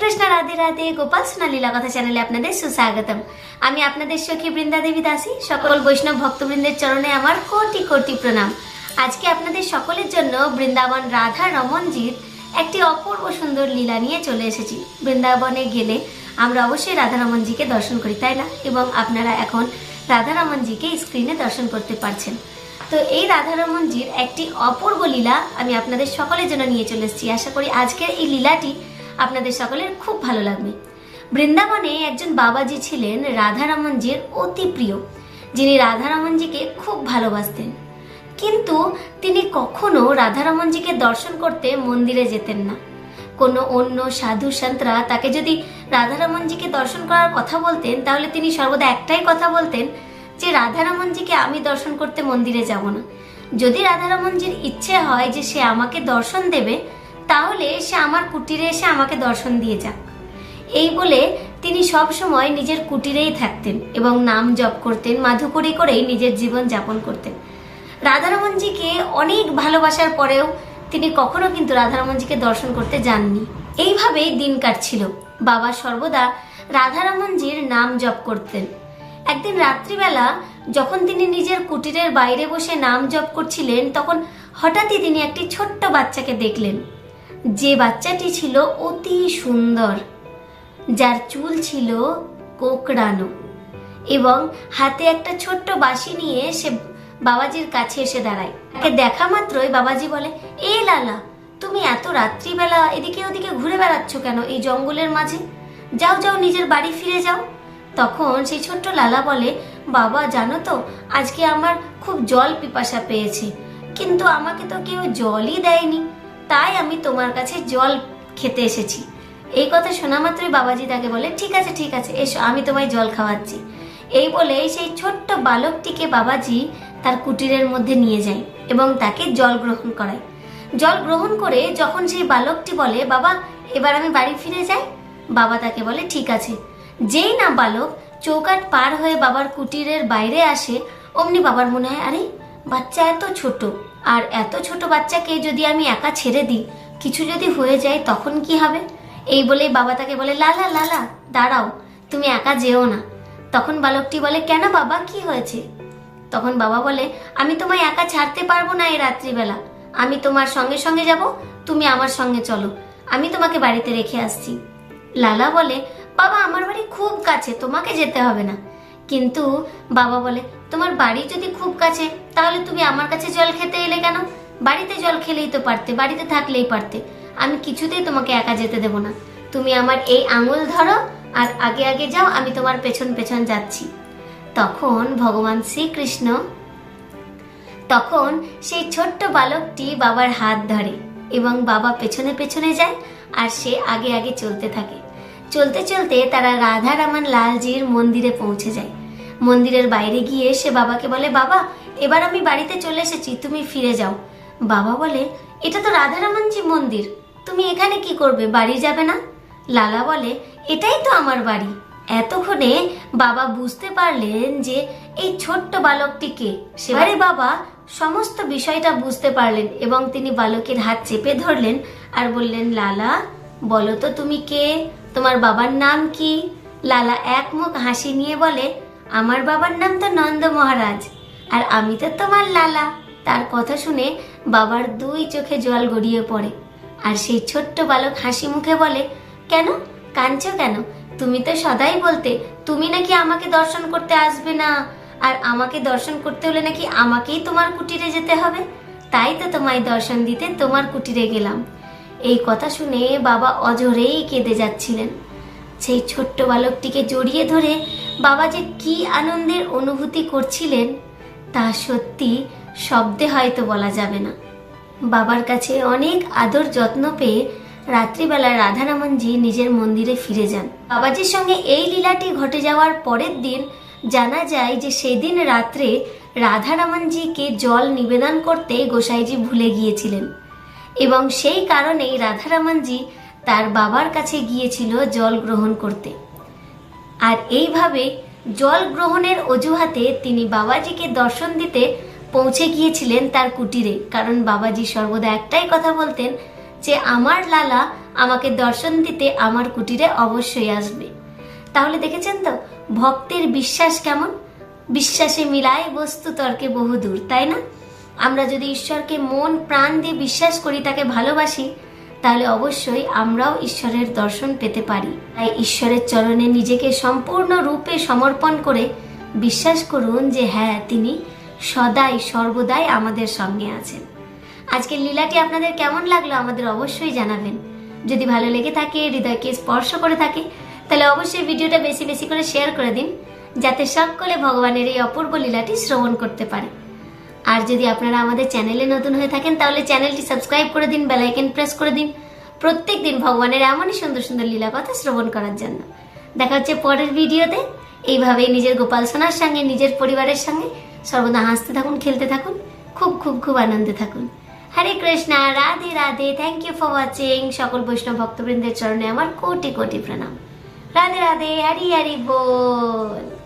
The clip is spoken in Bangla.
কৃষ্ণ রাধে রাধে, গোপাল সোনা লীলা কথা চ্যানেলে আপনাদের সুস্বাগতম। আমি আপনাদের সখী বৃন্দা দেবী দাসী, সকল বৈষ্ণব ভক্তবৃন্দের চরণে আমার কোটি কোটি প্রণাম। আজকে আপনাদের সকলের জন্য বৃন্দাবন রাধা রমনজির একটি অপূর্ব সুন্দর লীলা নিয়ে চলে এসেছি। বৃন্দাবনে গেলে আমরা অবশ্যই রাধা রমনজিকে দর্শন করি, তাই না? এবং আপনারা এখন রাধা রমনজিকে স্ক্রিনে দর্শন করতে পারছেন। তো এই রাধারমনজির একটি অপূর্ব লীলা আমি আপনাদের সকলের জন্য নিয়ে চলে এসেছি। আশা করি আজকের এই লীলাটি আপনাদের সকলের খুব ভালো লাগবে। বৃন্দাবনে একজন বাবাজি ছিলেন রাধারামনজির অতি প্রিয়, যিনি রাধারামনজিকে খুব ভালোবাসতেন। কিন্তু তিনি কখনো রাধারমনজিকে দর্শন করতে মন্দিরে যেতেন না। কোনো অন্য সাধু সন্তরা তাকে যদি রাধারমনজিকে দর্শন করার কথা বলতেন, তাহলে তিনি সর্বদা একটাই কথা বলতেন যে রাধারামনজিকে আমি দর্শন করতে মন্দিরে যাব না। যদি রাধারামনজির ইচ্ছে হয় যে সে আমাকে দর্শন দেবে তাহলে সে আমার কুটিরে এসে আমাকে দর্শন দিয়ে যাক। এই বলে তিনি সব সময় নিজের কুটিরেই থাকতেন এবং নাম জপ করতেন, মাধুকরী করেই নিজের জীবন যাপন করতেন। রাধারমনজিকে অনেক ভালোবাসার পরেও তিনি কখনো কিন্তু রাধারমনজিকে দর্শন করতে যাননি। এইভাবেই দিন কাটছিল। বাবা সর্বদা রাধারমনজির নাম জপ করতেন। একদিন রাত্রিবেলা যখন তিনি নিজের কুটিরের বাইরে বসে নাম জপ করছিলেন, তখন হঠাৎই তিনি একটি ছোট্ট বাচ্চাকে দেখলেন। যে বাচ্চাটি ছিল অতি সুন্দর, যার চুল ছিল কোকড়ানো এবং হাতে একটা ছোট্ট বাঁশি নিয়ে সে বাবাজির কাছে এসে দাঁড়ায়। তাকে দেখা মাত্রই বাবাজি বলে, এ লালা, তুমি এত রাত্রিবেলা এদিকে ওদিকে ঘুরে বেড়াচ্ছ কেন এই জঙ্গলের মাঝে? যাও যাও, নিজের বাড়ি ফিরে যাও। তখন সেই ছোট্ট লালা বলে, বাবা, জানো তো, আজকে আমার খুব জল পিপাসা পেয়েছে, কিন্তু আমাকে তো কেউ জলই দেয়নি। তাই আমি তোমার কাছে জল খেতে এসেছি। এই কথা শোনা মাত্রই বাবাজি তাকে বলে, ঠিক আছে ঠিক আছে, এসো, আমি তোমায় জল খাওয়াচ্ছি। এই বলে সেই ছোট্ট বালকটিকে বাবাজি তার কুটিরের মধ্যে নিয়ে যায় এবং তাকে জল গ্রহণ করায়। জল গ্রহণ করে যখন সেই বালকটি বলে, বাবা, এবার আমি বাড়ি ফিরে যাই? বাবা তাকে বলে, ঠিক আছে। যেই না বালক চৌকাট পার হয়ে বাবার কুটিরের বাইরে আসে, অমনি বাবার মনে হয়, আরে, বাচ্চা এত ছোট। আর এত ছোট বাচ্চাকে যদি আমি একা ছেড়ে দিই, কিছু যদি হয়ে যায় তখন কি হবে? এই বলে বাবা তাকে বলে লালা লালা দাঁড়াও, তুমি একা যেও না। তখন বালকটি বলে, কেন বাবা, কি হয়েছে? তখন বাবা বলে, আমি তোমায় একা ছাড়তে পারব না এই রাত্রিবেলা। আমি তোমার সঙ্গে সঙ্গে যাব, তুমি আমার সঙ্গে চলো। আমি তোমাকে বাড়িতে রেখে আসছি। লালা বলে, বাবা, আমার বাড়ি খুব কাছে, তোমাকে যেতে হবে না। কিন্তু বাবা বলে, তোমার বাড়ি যদি খুব কাছে, তাহলে তুমি আমার কাছে জল খেতে এলে কেন? বাড়িতে জল খেলেই তো পারতে, বাড়িতে থাকলেই পারতে। আমি কিছুতেই তোমাকে একা যেতে দেবো না। তুমি আমার এই আঙুল ধরো আর আগে আগে যাও, আমি তোমার পেছন পেছন যাচ্ছি। তখন ভগবান শ্রীকৃষ্ণ তখন সেই ছোট্ট বালকটি বাবার হাত ধরে এবং বাবা পেছনে পেছনে যায় আর সে আগে আগে চলতে থাকে। চলতে চলতে তারা রাধা রামান লালজির মন্দিরে পৌঁছে যায়। মন্দিরের বাইরে গিয়ে সে বাবাকে বলে, বাবা, এবার আমি বাড়িতে চলে এসেছি, তুমি ফিরে যাও। বাবা বলে, এটা তো রাধারামনজি মন্দির, তুমি এখানে কি করবে, বাড়ি যাবে না? লালা বলে, এটাই তো আমার বাড়ি। এতক্ষণে বাবা বুঝতে পারলেন যে এই ছোট্ট বালকটিকে সেবারে বাবা সমস্ত বিষয়টা বুঝতে পারলেন এবং তিনি বালকের হাত চেপে ধরলেন আর বললেন, লালা, বলো তো তুমি কে? তোমার বাবার নাম কি? লালা এক মুখ হাসি নিয়ে বলে আমার বাবার নাম তো নন্দ মহারাজ, আর আমি তো তোমার লালা। তার কথা শুনে বাবার দুই চোখে জল গড়িয়ে পড়ে, আর সেই ছোট্ট বালক হাসি মুখে বলে, কেন? কাঁদছো কেন? তুমি তো সদাই বলতে, তুমি নাকি আমাকে দর্শন করতে আসবে না, আর আমাকে দর্শন করতে হলে নাকি আমাকেই তোমার কুটিরে যেতে হবে। তাই তো তোমায় দর্শন দিতে তোমার কুটিরে গেলাম। এই কথা শুনে বাবা অজরেই কেঁদে যাচ্ছিলেন। সেই ছোট্ট বালকটিকে জড়িয়ে ধরে বাবা যে কি আনন্দের অনুভূতি করছিলেন, তা সত্যি শব্দে হয়তো বলা যাবে না। বাবার কাছে অনেক আদর যত্ন পেয়ে রাত্রিবেলা রাধারামনজি নিজের মন্দিরে ফিরে যান। বাবাজির সঙ্গে এই লীলাটি ঘটে যাওয়ার পরের দিন জানা যায় যে সেদিন রাত্রে রাধারামনজিকে জল নিবেদন করতে গোসাইজি ভুলে গিয়েছিলেন এবং সেই কারণেই রাধারামনজি তার বাবার কাছে গিয়েছিল জল গ্রহণ করতে। আর এইভাবে জল গ্রহণের অজুহাতে তিনি বাবাজিকে দর্শন দিতে পৌঁছে গিয়েছিলেন তার কুটিরে। কারণ বাবাজি সর্বদা একটাই কথা বলতেন যে, আমার লালা আমাকে দর্শন দিতে আমার কুটিরে অবশ্যই আসবে। তাহলে দেখেছেন তো, ভক্তের বিশ্বাস কেমন? বিশ্বাসে মিলায় বস্তু তর্কে বহুদূর, তাই না? আমরা যদি ঈশ্বরকে মন প্রাণ দিয়ে বিশ্বাস করি, তাকে ভালোবাসি তাহলে অবশ্যই আমরাও ঈশ্বরের দর্শন পেতে পারি। তাই ঈশ্বরের চরণে নিজেকে সম্পূর্ণ রূপে সমর্পণ করে বিশ্বাস করুন যে হ্যাঁ তিনি সদাই, সর্বদাই আমাদের সঙ্গে আছেন। আজকের লীলাটি আপনাদের কেমন লাগল আমাদের অবশ্যই জানাবেন। যদি ভালো লেগে থাকে, হৃদয়কে স্পর্শ করে থাকে, তাহলে অবশ্যই ভিডিওটা বেশি বেশি করে শেয়ার করে দিন, যাতে সকলে ভগবানের এই অপূর্ব লীলাটি শ্রবণ করতে পারে। আর যদি আপনারা আমাদের চ্যানেলে নতুন হয়ে থাকেন, তাহলে চ্যানেলটি সাবস্ক্রাইব করে দিন, বেল আইকন প্রেস করে দিন। প্রত্যেক দিন ভগবানের এমনই সুন্দর সুন্দর লীলা কথা শ্রবণ করার জন্য। দেখা হচ্ছে পরের ভিডিওতে। এইভাবেই নিজের গোপাল সোনার সঙ্গে, নিজের পরিবারের সঙ্গে সর্বদা হাসতে থাকুন, খেলতে থাকুন, খুব খুব খুব আনন্দে থাকুন। Hare Krishna, Radhe Radhe. Thank you for watching সকল বৈষ্ণব ভক্তবৃন্দের চরণে আমার কোটি কোটি প্রণাম। রাধে রাধে, হরি হরি বল।